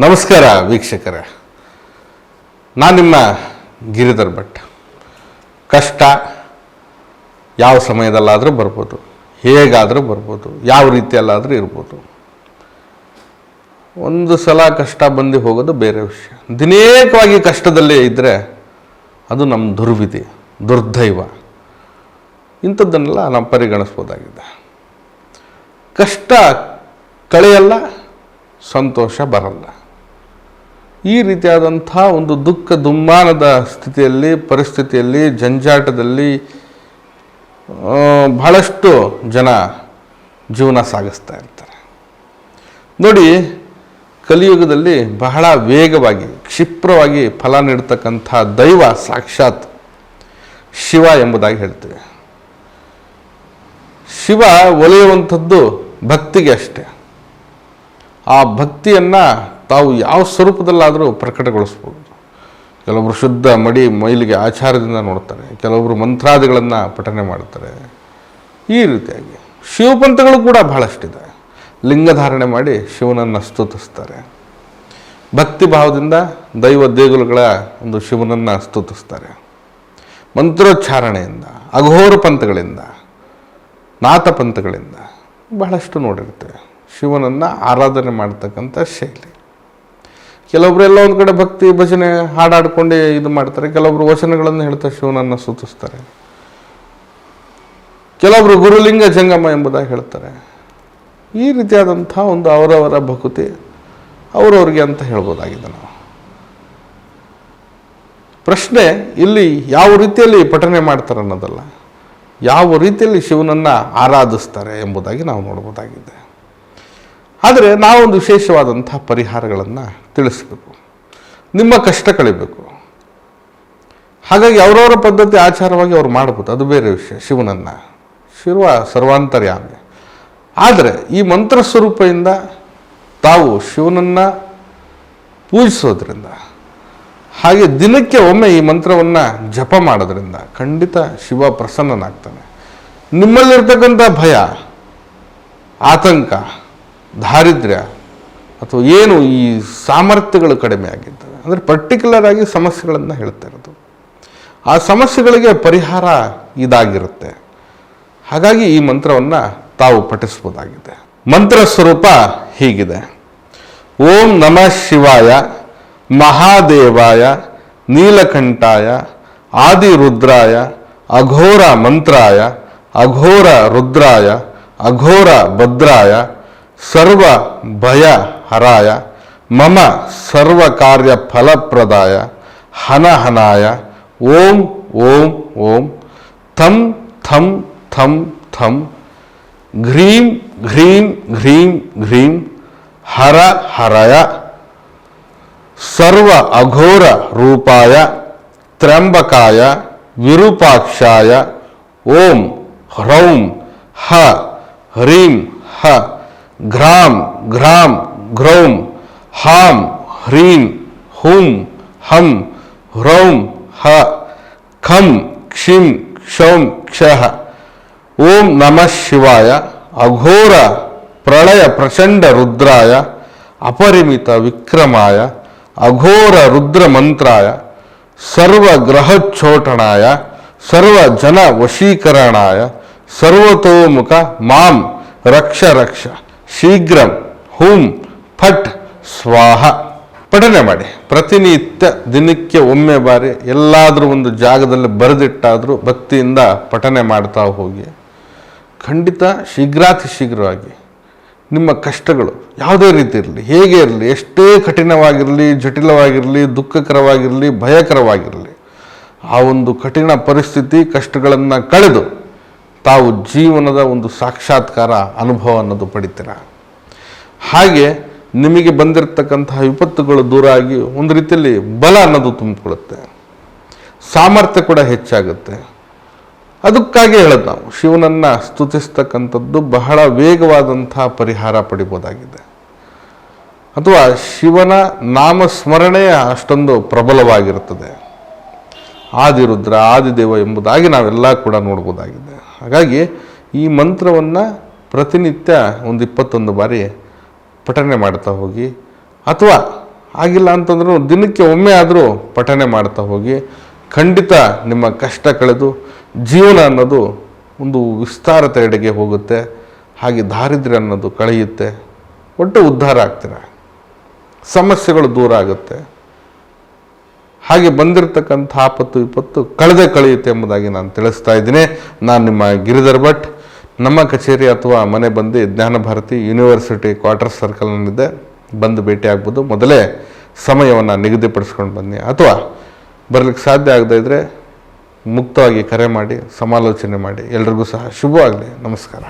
ನಮಸ್ಕಾರ ವೀಕ್ಷಕರೇ. ನಾನು ನಿಮ್ಮ ಗಿರಿಧರ್ ಭಟ್. ಕಷ್ಟ ಯಾವ ಸಮಯದಲ್ಲಾದರೂ ಬರ್ಬೋದು. ಹೇಗಾದರೂ ಬರ್ಬೋದು. ಯಾವ ರೀತಿಯಲ್ಲಾದರೂ ಇರ್ಬೋದು. ಒಂದು ಸಲ ಕಷ್ಟ ಬಂದು ಹೋಗೋದು ಬೇರೆ ವಿಷಯ. ದಿನೇಕವಾಗಿ ಕಷ್ಟದಲ್ಲೇ ಇದ್ದರೆ ಅದು ನಮ್ಮ ದುರ್ವಿಧಿ, ದುರ್ದೈವ. ಇಂಥದ್ದನ್ನೆಲ್ಲ ನಾವು ಪರಿಗಣಿಸ್ಬೋದಾಗಿದೆ. ಕಷ್ಟ ಕಳೆಯಲ್ಲ, ಸಂತೋಷ ಬರಲ್ಲ. ಈ ರೀತಿಯಾದಂಥ ಒಂದು ದುಃಖ ದುಮ್ಮಾನದ ಸ್ಥಿತಿಯಲ್ಲಿ, ಪರಿಸ್ಥಿತಿಯಲ್ಲಿ, ಜಂಜಾಟದಲ್ಲಿ ಬಹಳಷ್ಟು ಜನ ಜೀವನ ಸಾಗಿಸ್ತಾ ಇರ್ತಾರೆ. ನೋಡಿ, ಕಲಿಯುಗದಲ್ಲಿ ಬಹಳ ವೇಗವಾಗಿ, ಕ್ಷಿಪ್ರವಾಗಿ ಫಲ ನೀಡ್ತಕ್ಕಂಥ ದೈವ ಸಾಕ್ಷಾತ್ ಶಿವ ಎಂಬುದಾಗಿ ಹೇಳ್ತೀವಿ. ಶಿವ ಒಲಿಯುವಂಥದ್ದು ಭಕ್ತಿಗೆ ಅಷ್ಟೆ. ಆ ಭಕ್ತಿಯನ್ನು ತಾವು ಯಾವ ಸ್ವರೂಪದಲ್ಲಾದರೂ ಪ್ರಕಟಗೊಳಿಸ್ಬೋದು. ಕೆಲವೊಬ್ಬರು ಶುದ್ಧ ಮಡಿ ಮೈಲಿಗೆ ಆಚಾರದಿಂದ ನೋಡ್ತಾರೆ ಕೆಲವೊಬ್ಬರು ಮಂತ್ರಾದಿಗಳನ್ನು ಪಠನೆ ಮಾಡ್ತಾರೆ. ಈ ರೀತಿಯಾಗಿ ಶಿವಪಂಥಗಳು ಕೂಡ ಬಹಳಷ್ಟಿದೆ. ಲಿಂಗಧಾರಣೆ ಮಾಡಿ ಶಿವನನ್ನು ಸ್ತುತಿಸ್ತಾರೆ. ಭಕ್ತಿ ಭಾವದಿಂದ ದೈವ ದೇಗುಲಗಳ ಒಂದು ಶಿವನನ್ನು ಸ್ತುತಿಸ್ತಾರೆ. ಮಂತ್ರೋಚ್ಚಾರಣೆಯಿಂದ, ಅಘೋರ ಪಂಥಗಳಿಂದ, ನಾಥ ಪಂಥಗಳಿಂದ ಬಹಳಷ್ಟು ನೋಡಿರ್ತೇವೆ ಶಿವನನ್ನು ಆರಾಧನೆ ಮಾಡ್ತಕ್ಕಂಥ ಶೈಲಿ. ಕೆಲವೊಬ್ರು ಎಲ್ಲ ಒಂದು ಕಡೆ ಭಕ್ತಿ ಭಜನೆ ಹಾಡಾಡ್ಕೊಂಡು ಇದು ಮಾಡ್ತಾರೆ. ಕೆಲವೊಬ್ರು ವಚನಗಳನ್ನು ಹೇಳ್ತಾ ಶಿವನನ್ನು ಸೂಚಿಸ್ತಾರೆ. ಕೆಲವೊಬ್ರು ಗುರುಲಿಂಗ ಜಂಗಮ ಎಂಬುದಾಗಿ ಹೇಳ್ತಾರೆ. ಈ ರೀತಿಯಾದಂಥ ಒಂದು ಅವರವರ ಭಕ್ತಿ ಅವರವ್ರಿಗೆ ಅಂತ ಹೇಳ್ಬೋದಾಗಿದೆ ನಾವು. ಪ್ರಶ್ನೆ, ಇಲ್ಲಿ ಯಾವ ರೀತಿಯಲ್ಲಿ ಪಠನೆ ಮಾಡ್ತಾರೆ ಅನ್ನೋದಲ್ಲ. ಯಾವ ರೀತಿಯಲ್ಲಿ ಶಿವನನ್ನು ಆರಾಧಿಸ್ತಾರೆ ಎಂಬುದಾಗಿ ನಾವು ನೋಡ್ಬೋದಾಗಿದೆ. ಆದರೆ ನಾವೊಂದು ವಿಶೇಷವಾದಂಥ ಪರಿಹಾರಗಳನ್ನು ತಿಳಿಸ್ಬೇಕು. ನಿಮ್ಮ ಕಷ್ಟ ಕಳಿಬೇಕು. ಹಾಗಾಗಿ ಅವರವರ ಪದ್ಧತಿ ಆಚಾರವಾಗಿ ಅವ್ರು ಮಾಡ್ಬೋದು. ಅದು ಬೇರೆ ವಿಷಯ. ಶಿವನನ್ನು. ಶಿವ ಸರ್ವಾಂತರ್ಯಾಮಿ. ಆದರೆ ಈ ಮಂತ್ರ ಸ್ವರೂಪದಿಂದ ತಾವು ಶಿವನನ್ನು ಪೂಜಿಸೋದ್ರಿಂದ, ಹಾಗೆ ದಿನಕ್ಕೆ ಒಮ್ಮೆ ಈ ಮಂತ್ರವನ್ನು ಜಪ ಮಾಡೋದ್ರಿಂದ ಖಂಡಿತ ಶಿವ ಪ್ರಸನ್ನನಾಗ್ತಾನೆ. ನಿಮ್ಮಲ್ಲಿರ್ತಕ್ಕಂಥ ಭಯ, ಆತಂಕ ದಾರಿದ್ರ್ಯ ಅಥವಾ ಏನು ಈ ಸಾಮರ್ಥ್ಯಗಳು ಕಡಿಮೆ ಆಗಿದ್ದಾವೆ ಅಂದರೆ ಪರ್ಟಿಕ್ಯುಲರ್ ಆಗಿ ಸಮಸ್ಯೆಗಳನ್ನು ಹೇಳ್ತಾ ಇರೋದು. ಆ ಸಮಸ್ಯೆಗಳಿಗೆ ಪರಿಹಾರ ಇದಾಗಿರುತ್ತೆ. ಹಾಗಾಗಿ ಈ ಮಂತ್ರವನ್ನು ತಾವು ಪಠಿಸ್ಬೋದಾಗಿದೆ ಮಂತ್ರ ಸ್ವರೂಪ ಹೀಗಿದೆ. ಓಂ ನಮಃ ಶಿವಾಯ, ಮಹಾದೇವಾಯ, ನೀಲಕಂಠಾಯ, ಆದಿರುದ್ರಾಯ, ಅಘೋರ ಮಂತ್ರಾಯ, ಅಘೋರ ರುದ್ರಾಯ, ಅಘೋರ ಭದ್ರಾಯ सर्व भय हराय मम सर्व कार्य फल प्रदाय हन हनाय ओम ओम ओम, थम थम थम थम घ्रीम घ्रीम घ्रीम घ्रीम हर हरय सर्व अघोर रूपाय त्र्यंबकाय, विरूपाक्षाय, ओम, ह्रौं, ह, ह्रीं, ह। घ्राम घ्राम घ्रौम हाम, ह्रीम, हुम, हम ह्रोम ह, खम, क्षिम, क्षौम, क्ष। ओम नमः शिवाय, अघोर, प्रलय, प्रचंड, रुद्राय, अपरिमित, विक्रमाय, अघोर, रुद्र, मंत्राय, सर्व ग्रह छोटनाय सर्व जन वशीकरणाय, सर्वतोमुख, माम, रक्ष, रक्षा। ಶೀಘ್ರಂ ಹೂಂ ಫಟ್ ಸ್ವಾಹ. ಪಠನೆ ಮಾಡಿ. ಪ್ರತಿನಿತ್ಯ ದಿನಕ್ಕೆ ಒಮ್ಮೆ ಬಾರಿ ಎಲ್ಲಾದರೂ ಒಂದು ಜಾಗದಲ್ಲಿ ಬರೆದಿಟ್ಟಾದರೂ ಭಕ್ತಿಯಿಂದ ಪಠನೆ ಮಾಡ್ತಾ ಹೋಗಿ. ಖಂಡಿತ ಶೀಘ್ರಾತಿ ಶೀಘ್ರವಾಗಿ ನಿಮ್ಮ ಕಷ್ಟಗಳು ಯಾವುದೇ ರೀತಿ ಇರಲಿ, ಹೇಗೆ ಇರಲಿ, ಎಷ್ಟೇ ಕಠಿಣವಾಗಿರಲಿ, ಜಟಿಲವಾಗಿರಲಿ, ದುಃಖಕರವಾಗಿರಲಿ, ಭಯಕರವಾಗಿರಲಿ, ಆ ಒಂದು ಕಠಿಣ ಪರಿಸ್ಥಿತಿ ಕಷ್ಟಗಳನ್ನು ಕಳೆದು ತಾವು ಜೀವನದ ಒಂದು ಸಾಕ್ಷಾತ್ಕಾರ ಅನುಭವ ಅನ್ನೋದು ಪಡಿತೀರ? ಹಾಗೆ ನಿಮಗೆ ಬಂದಿರತಕ್ಕಂತಹ ವಿಪತ್ತುಗಳು ದೂರ ಆಗಿ ಒಂದು ರೀತಿಯಲ್ಲಿ ಬಲ ಅನ್ನೋದು ತುಂಬಿಕೊಳ್ಳುತ್ತೆ. ಸಾಮರ್ಥ್ಯ ಕೂಡ ಹೆಚ್ಚಾಗುತ್ತೆ. ಅದಕ್ಕಾಗಿ ಹೇಳೋದು ನಾವು, ಶಿವನನ್ನು ಸ್ತುತಿಸ್ತಕ್ಕಂಥದ್ದು ಬಹಳ ವೇಗವಾದಂತಹ ಪರಿಹಾರ ಪಡಿಬೋದಾಗಿದೆ. ಅಥವಾ ಶಿವನ ನಾಮಸ್ಮರಣೆಯ ಅಷ್ಟೊಂದು ಪ್ರಬಲವಾಗಿರುತ್ತದೆ. ಆದಿರುದ್ರ, ಆದಿದೇವ ಎಂಬುದಾಗಿ ನಾವೆಲ್ಲ ಕೂಡ ನೋಡ್ಬೋದಾಗಿದೆ. ಹಾಗಾಗಿ ಈ ಮಂತ್ರವನ್ನು ಪ್ರತಿನಿತ್ಯ ಒಂದು ಇಪ್ಪತ್ತೊಂದು ಬಾರಿ ಪಠನೆ ಮಾಡ್ತಾ ಹೋಗಿ. ಅಥವಾ ಆಗಿಲ್ಲ ಅಂತಂದ್ರೂ ದಿನಕ್ಕೆ ಒಮ್ಮೆ ಆದರೂ ಪಠನೆ ಮಾಡ್ತಾ ಹೋಗಿ. ಖಂಡಿತ ನಿಮ್ಮ ಕಷ್ಟ ಕಳೆದು ಜೀವನ ಅನ್ನೋದು ಒಂದು ವಿಸ್ತಾರತೆಡೆಗೆ ಹೋಗುತ್ತೆ. ಹಾಗೆ ದಾರಿದ್ರ್ಯ ಅನ್ನೋದು ಕಳೆಯುತ್ತೆ. ಒಟ್ಟು ಉದ್ಧಾರ ಆಗ್ತೀರ. ಸಮಸ್ಯೆಗಳು ದೂರ ಆಗುತ್ತೆ. ಹಾಗೆ ಬಂದಿರತಕ್ಕಂಥ ಆಪತ್ತು, ವಿಪತ್ತು ಕಳೆದೇ ಕಳೆಯುತ್ತೆ ಎಂಬುದಾಗಿ ನಾನು ತಿಳಿಸ್ತಾ ಇದ್ದೀನಿ. ನಾನು ನಿಮ್ಮ ಗಿರಿಧರ್ ಭಟ್. ನಮ್ಮ ಕಚೇರಿ ಅಥವಾ ಮನೆ ಬಂದು ಜ್ಞಾನ ಭಾರತಿ ಯೂನಿವರ್ಸಿಟಿ ಕ್ವಾರ್ಟರ್ ಸರ್ಕಲ್ನಲ್ಲಿದೆ ಬಂದು ಭೇಟಿ ಆಗ್ಬೋದು. ಮೊದಲೇ ಸಮಯವನ್ನು ನಿಗದಿಪಡಿಸ್ಕೊಂಡು ಬನ್ನಿ. ಅಥವಾ ಬರಲಿಕ್ಕೆ ಸಾಧ್ಯ ಆಗದೇ ಇದ್ದರೆ ಮುಕ್ತವಾಗಿ ಕರೆ ಮಾಡಿ, ಸಮಾಲೋಚನೆ ಮಾಡಿ. ಎಲ್ರಿಗೂ ಸಹ ಶುಭವಾಗಲಿ. ನಮಸ್ಕಾರ.